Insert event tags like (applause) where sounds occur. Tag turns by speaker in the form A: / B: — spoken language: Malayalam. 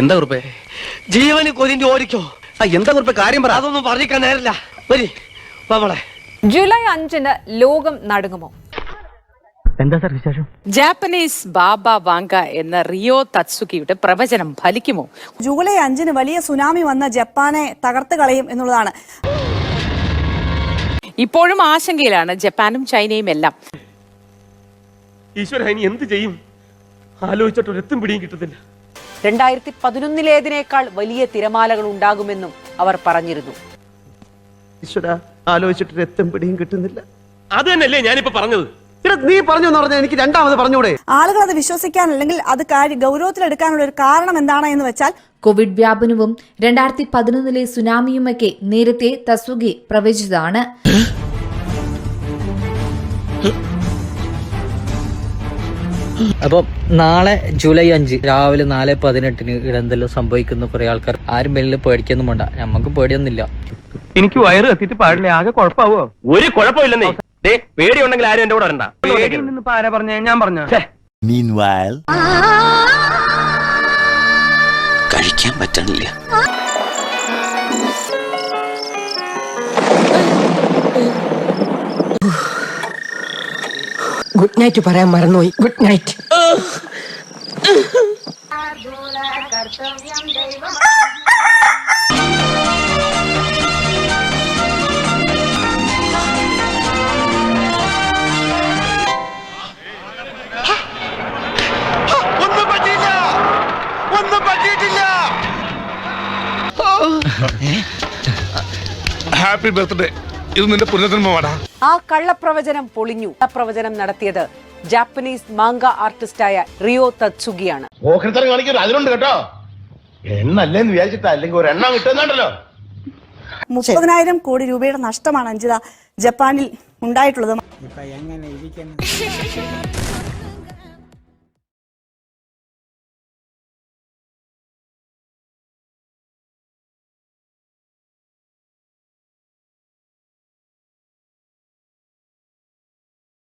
A: എന്താ കുറിപ്പേ?
B: ജീവന് കൊതിന്റെ ഓരിക്കോ?
A: ആ എന്താ കുറിപ്പേ കാര്യം പറ.
B: അതൊന്നും പറഞ്ഞിക്കാൻ നേരില്ല വരി നമ്മളെ
C: ജൂലൈ അഞ്ചിന് ലോകം നടുങ്ങുമോ?
A: എന്താ സാർ വിശേഷം?
D: ജാപ്പനീസ് ബാബ വാങ്ക എന്ന റിയോ തത്സുകിയുടെ പ്രവചനം ഫലിക്കുമോ?
E: ജൂലൈ അഞ്ചിന് വലിയ സുനാമി വന്ന ജപ്പാനെ തകർത്ത് കളയും എന്നുള്ളതാണ്.
D: ഇപ്പോഴും ആശങ്കയിലാണ് ജപ്പാനും ചൈനയും എല്ലാം.
B: ഈശ്വര ഇനി എന്ത് ചെയ്യും? ആലോചിച്ചിട്ട് ഒരെത്തും പിടിയും കിട്ടത്തില്ല.
F: രണ്ടായിരത്തി പതിനൊന്നിലേതിനേക്കാൾ വലിയ തിരമാലകൾ ഉണ്ടാകുമെന്നും അവർ പറഞ്ഞിരുന്നു.
G: ആലോചിച്ചിട്ട് രക്തം പിടിയും കിട്ടുന്നില്ല.
B: അത് തന്നെയല്ലേ ഞാനിപ്പോ പറഞ്ഞത്.
G: നീ പറഞ്ഞു എന്ന് പറഞ്ഞാൽ എനിക്ക് രണ്ടാമത് പറഞ്ഞൂടെ?
E: ആളുകൾ അത് വിശ്വസിക്കാൻ അല്ലെങ്കിൽ അത് കാര്യം ഗൗരവത്തിലെടുക്കാനുള്ള ഒരു കാരണം എന്താണ് എന്ന് വെച്ചാൽ
H: കോവിഡ് വ്യാപനവും രണ്ടായിരത്തി പതിനൊന്നിലെ സുനാമിയുമൊക്കെ നേരത്തെ തസുഗി പ്രവചിച്ചതാണ്.
I: അപ്പം നാളെ ജൂലൈ അഞ്ച് രാവിലെ നാല് പതിനെട്ടിന് ഇടന്തെല്ലാം സംഭവിക്കുന്ന കുറെ ആൾക്കാർ. ആരും വെളിയിൽ പേടിക്കൊന്നും വേണ്ട. നമുക്ക് പേടിയൊന്നുമില്ല.
A: എനിക്ക് വയറ് കത്തിട്ട് പാടില്ല. ആകെ കുഴപ്പാവോ?
B: ഒരു കുഴപ്പമില്ലെന്നേ. ദേ പേടിയുണ്ടെങ്കിൽ ആരും എന്റെ കൂടെ വരണ്ട.
A: പേടിയുണ്ടെന്ന് ആരാ പറഞ്ഞ? ഞാൻ പറഞ്ഞു?
J: കഴിക്കാൻ പറ്റണില്ല.
F: ഗുഡ് നൈറ്റ് പറയാൻ മറന്നുപോയി. ഗുഡ് നൈറ്റ്
B: ഒന്നും പറ്റിയില്ല. ഒന്നും പറ്റിയിട്ടില്ല.
K: ഹാപ്പി ബർത്ത്ഡേ ഇത് നിന്റെ പുനർജന്മമാടാ.
F: ആ കള്ളപ്രവചനം പൊളിഞ്ഞു. പ്രവചനം നടത്തിയത് ജാപ്പനീസ് മാങ്ക ആർട്ടിസ്റ്റായ റിയോ തത്സുഗിയാണ്.
K: ഓഹരിത്തരം കാണിക്കരുത്. അതിലുണ്ട് കേട്ടോ. എണ്ണല്ലേന്ന് വിചാരിച്ചിട്ടാ? അല്ലെങ്കിൽ ഒരു എണ്ണം കിട്ടുന്നുണ്ടല്ലോ.
E: മുപ്പതിനായിരം കോടി രൂപയുടെ നഷ്ടമാണ് അഞ്ചിത ജപ്പാനിൽ ഉണ്ടായിട്ടുള്ളത്. (laughs)